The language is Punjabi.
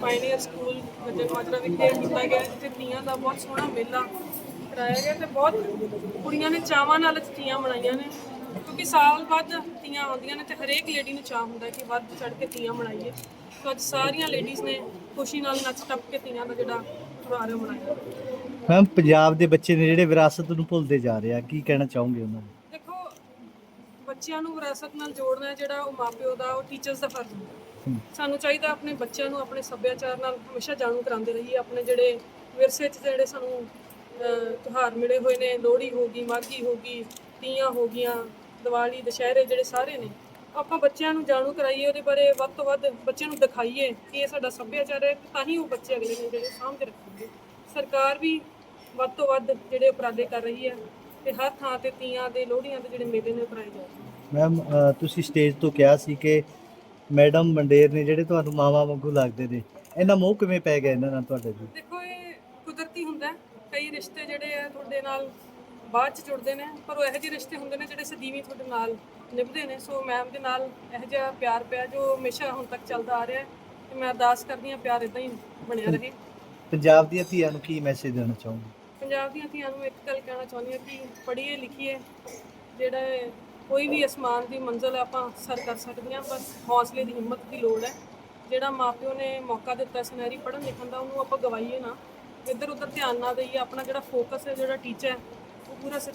ਪਾਇਨੀਅਰ ਸਕੂਲ ਵਜੇ ਮਾਜਰਾ ਵਿਖੇ ਕੀਤਾ ਗਿਆ ਜਿੱਥੇ ਤੀਆਂ ਦਾ ਬਹੁਤ ਸੋਹਣਾ ਮੇਲਾ ਕਰਾਇਆ ਗਿਆ ਤੇ ਬਹੁਤ ਕੁੜੀਆਂ ਨੇ ਚਾਵਾਂ ਨਾਲ ਤੀਆਂ ਮਨਾਈਆਂ ਨੇ। ਕਿਉਂਕਿ ਸਾਲ ਬਾਅਦ ਤੀਆਂ ਆਉਂਦੀਆਂ ਨੇ ਤੇ ਹਰੇਕ ਲੇਡੀ ਨੂੰ ਚਾਹ ਹੁੰਦਾ ਕਿ ਵੱਧ ਚੜ ਕੇ ਤੀਆਂ ਮਨਾਈਏ। ਸੋ ਅੱਜ ਸਾਰੀਆਂ ਲੇਡੀਜ਼ ਨੇ ਖੁਸ਼ੀ ਨਾਲ ਨੱਚ ਟੱਪ ਕੇ ਤੀਆਂ ਦਾ ਜਿਹੜਾ ਉਹ ਮਨਾਇਆ। ਮੈਮ ਪੰਜਾਬ ਦੇ ਬੱਚੇ ਨੇ ਜਿਹੜੇ ਵਿਰਾਸਤ ਨੂੰ ਭੁੱਲਦੇ ਜਾ ਰਹੇ ਆ ਕੀ ਕਹਿਣਾ ਚਾਹੋਗੇ ਉਹਨਾਂ ਨੂੰ? ਦੇਖੋ ਬੱਚਿਆਂ ਨੂੰ ਵਿਰਾਸਤ ਨਾਲ ਜੋੜਨਾ ਜਿਹੜਾ ਉਹ ਮਾਪਿਓ ਦਾ ਉਹ ਟੀਚਰਸ ਦਾ ਫਰਜ਼ ਹੁੰਦਾ। ਸਾਨੂੰ ਚਾਹੀਦਾ ਆਪਣੇ ਬੱਚਿਆਂ ਨੂੰ ਆਪਣੇ ਸੱਭਿਆਚਾਰ ਨਾਲ ਹਮੇਸ਼ਾ ਜਾਣੂ ਕਰਾਉਂਦੇ ਰਹੀਏ। ਆਪਣੇ ਜਿਹੜੇ ਵਿਰਸੇ 'ਚ ਜਿਹੜੇ ਸਾਨੂੰ ਤਿਉਹਾਰ ਮਿਲੇ ਹੋਏ ਨੇ ਲੋਹੜੀ ਹੋ ਗਈ ਮਾਘੀ ਹੋ ਗਈ ਤੀਆਂ ਹੋ ਗਈਆਂ ਦੀਵਾਲੀ ਦੁਸ਼ਹਿਰੇ ਜਿਹੜੇ ਸਾਰੇ ਨੇ ਆਪਾਂ ਬੱਚਿਆਂ ਨੂੰ ਜਾਣੂ ਕਰਾਈਏ ਉਹਦੇ ਬਾਰੇ ਵੱਧ ਤੋਂ ਵੱਧ ਬੱਚਿਆਂ ਨੂੰ ਦਿਖਾਈਏ ਕਿ ਇਹ ਸਾਡਾ ਸੱਭਿਆਚਾਰ ਹੈ ਤਾਂ ਹੀ ਉਹ ਬੱਚੇ ਅਗਲੇ ਨੇ ਜਿਹੜੇ ਸਾਂਭ ਕੇ ਰੱਖਣਗੇ ਸਰਕਾਰ ਵੀ ਵੱਧ ਤੋਂ ਵੱਧ ਜਿਹੜੇ ਉਪਰਾਲੇ ਕਰ ਰਹੀ ਹੈ ਤੇ ਹਰ ਥਾਂ ਤੇ ਤੀਆਂ ਦੇ ਲੋਹੜੀਆਂ ਦੇ ਜਿਹੜੇ ਮੇਲੇ ਨੇ ਉਹ ਕਰਾਏ ਜਾ ਰਹੇ ਮੈਮ ਤੁਸੀਂ ਸਟੇਜ ਤੋਂ ਕਿਹਾ ਸੀ ਕਿ ਮੈਡਮ ਮੰਡੇਰ ਨੇ ਜਿਹੜੇ ਤੁਹਾਨੂੰ ਮਾਵਾ ਵਾਂਗੂ ਲੱਗਦੇ ਨੇ ਇਹਨਾਂ ਮੋਹ ਕਿਵੇਂ ਪੈ ਗਿਆ ਇਹਨਾਂ ਨਾਲ ਤੁਹਾਡੇ ਜੀ ਦੇਖੋ ਇਹ ਕੁਦਰਤੀ ਹੁੰਦਾ ਹੈ। ਕਈ ਰਿਸ਼ਤੇ ਜਿਹੜੇ ਆ ਤੁਹਾਡੇ ਨਾਲ ਬਾਅਦ ਚ ਜੁੜਦੇ ਨੇ ਪਰ ਉਹ ਇਹੋ ਜਿਹੇ ਰਿਸ਼ਤੇ ਹੁੰਦੇ ਨੇ ਜਿਹੜੇ ਸਦੀਵੀ ਤੁਹਾਡੇ ਨਾਲ ਨਿਭਦੇ ਨੇ। ਸੋ ਮੈਮ ਦੇ ਨਾਲ ਇਹੋ ਜਿਹਾ ਪਿਆਰ ਪਿਆ ਜੋ ਹਮੇਸ਼ਾ ਹੁਣ ਤੱਕ ਚੱਲਦਾ ਆ ਰਿਹਾ ਹੈ ਤੇ ਮੈਂ ਅਰਦਾਸ ਕਰਦੀ ਹਾਂ ਪਿਆਰ ਇਦਾਂ ਹੀ ਬਣਿਆ ਰਹੇ। ਪੰਜਾਬ ਦੀਆਂ ਧੀਆਂ ਨੂੰ ਕੀ ਮੈਸੇਜ ਦੇਣਾ ਚਾਹੋਗੇ? ਪੰਜਾਬ ਦੀਆਂ ਧੀਆਂ ਨੂੰ ਇੱਕ ਗੱਲ ਕਹਿਣਾ ਚਾਹੁੰਦੀ ਹਾਂ ਕਿ ਪੜ੍ਹੀਏ ਲਿਖੀਏ ਜਿਹੜਾ ਇਹ ਕੋਈ ਵੀ ਅਸਮਾਨ ਦੀ ਮੰਜ਼ਲ ਆਪਾਂ ਸਰ ਕਰ ਸਕਦੀਆਂ ਬਸ ਹੌਸਲੇ ਦੀ ਹਿੰਮਤ ਦੀ ਲੋੜ ਹੈ। ਜਿਹੜਾ ਮਾਪਿਓ ਨੇ ਮੌਕਾ ਦਿੱਤਾ ਸੁਨਹਿਰੀ ਪੜ੍ਹਨ ਲਿਖਣ ਦਾ ਉਹਨੂੰ ਆਪਾਂ ਗਵਾਈਏ ਨਾ। ਇੱਧਰ ਉੱਧਰ ਧਿਆਨ ਨਾ ਦੇਈਏ ਆਪਣਾ ਜਿਹੜਾ ਫੋਕਸ ਹੈ ਜਿਹੜਾ ਟੀਚਰ ਹੈ ਉਹ ਪੂਰਾ ਸ-